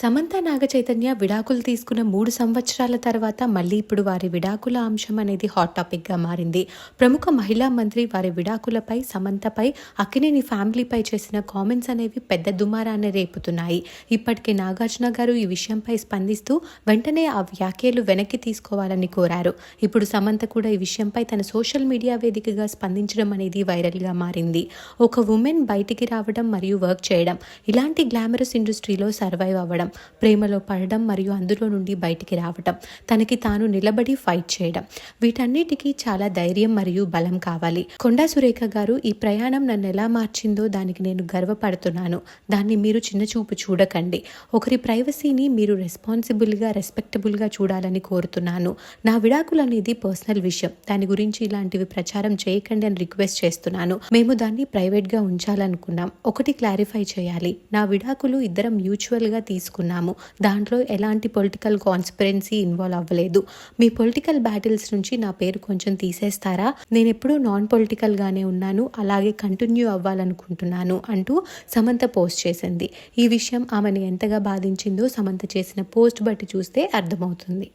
సమంత నాగ చైతన్య విడాకులు తీసుకున్న మూడు సంవత్సరాల తర్వాత మళ్ళీ ఇప్పుడు వారి విడాకుల అంశం అనేది హాట్ టాపిక్గా మారింది. ప్రముఖ మహిళా మంత్రి వారి విడాకులపై సమంతపై అక్కినేని ఫ్యామిలీపై చేసిన కామెంట్స్ అనేవి పెద్ద దుమారాన్ని రేపుతున్నాయి. ఇప్పటికే నాగార్జున గారు ఈ విషయంపై స్పందిస్తూ వెంటనే ఆ వ్యాఖ్యలు వెనక్కి తీసుకోవాలని కోరారు. ఇప్పుడు సమంత కూడా ఈ విషయంపై తన సోషల్ మీడియా వేదికగా స్పందించడం అనేది వైరల్గా మారింది. ఒక ఉమెన్ బయటికి రావడం మరియు వర్క్ చేయడం ఇలాంటి గ్లామరస్ ఇండస్ట్రీలో సర్వైవ్ అవ్వడం ప్రేమలో పడడం మరియు అందులో నుండి బయటికి రావడం తనకి తాను నిలబడి ఫైట్ చేయడం. వీటన్నిటికీ చాలా ధైర్యం మరియు బలం కావాలి. కొండా సురేఖ గారు ఈ ప్రయాణం నన్ను ఎలా మార్చిందో దానికి నేను గర్వపడుతున్నాను. దాన్ని మీరు చిన్న చూపు చూడకండి. ఒకరి ప్రైవసీని మీరు రెస్పాన్సిబుల్గా రెస్పెక్టబుల్గా చూడాలని కోరుతున్నాను. నా విడాకులు అనేది పర్సనల్ విషయం. దాని గురించి ఇలాంటివి ప్రచారం చేయకండి అని రిక్వెస్ట్ చేస్తున్నాను. మేము దాన్ని ప్రైవేట్గా ఉంచాలనుకున్నాం. ఒకటి క్లారిఫై చేయాలి. నా విడాకులు ఇద్దరం మ్యూచువల్గా తీసుకున్నాము దాంట్లో ఎలాంటి పొలిటికల్ కాన్స్పిరెన్సీ ఇన్వాల్వ్ అవ్వలేదు. మీ పొలిటికల్ బ్యాటిల్స్ నుంచి నా పేరు కొంచెం తీసేస్తారా? నేను ఎప్పుడూ నాన్ పొలిటికల్గానే ఉన్నాను. అలాగే కంటిన్యూ అవ్వాలనుకుంటున్నాను అంటూ సమంత పోస్ట్ చేసింది. ఈ విషయం ఆమెను ఎంతగా బాధించిందో సమంత చేసిన పోస్ట్ బట్టి చూస్తే అర్థమవుతుంది.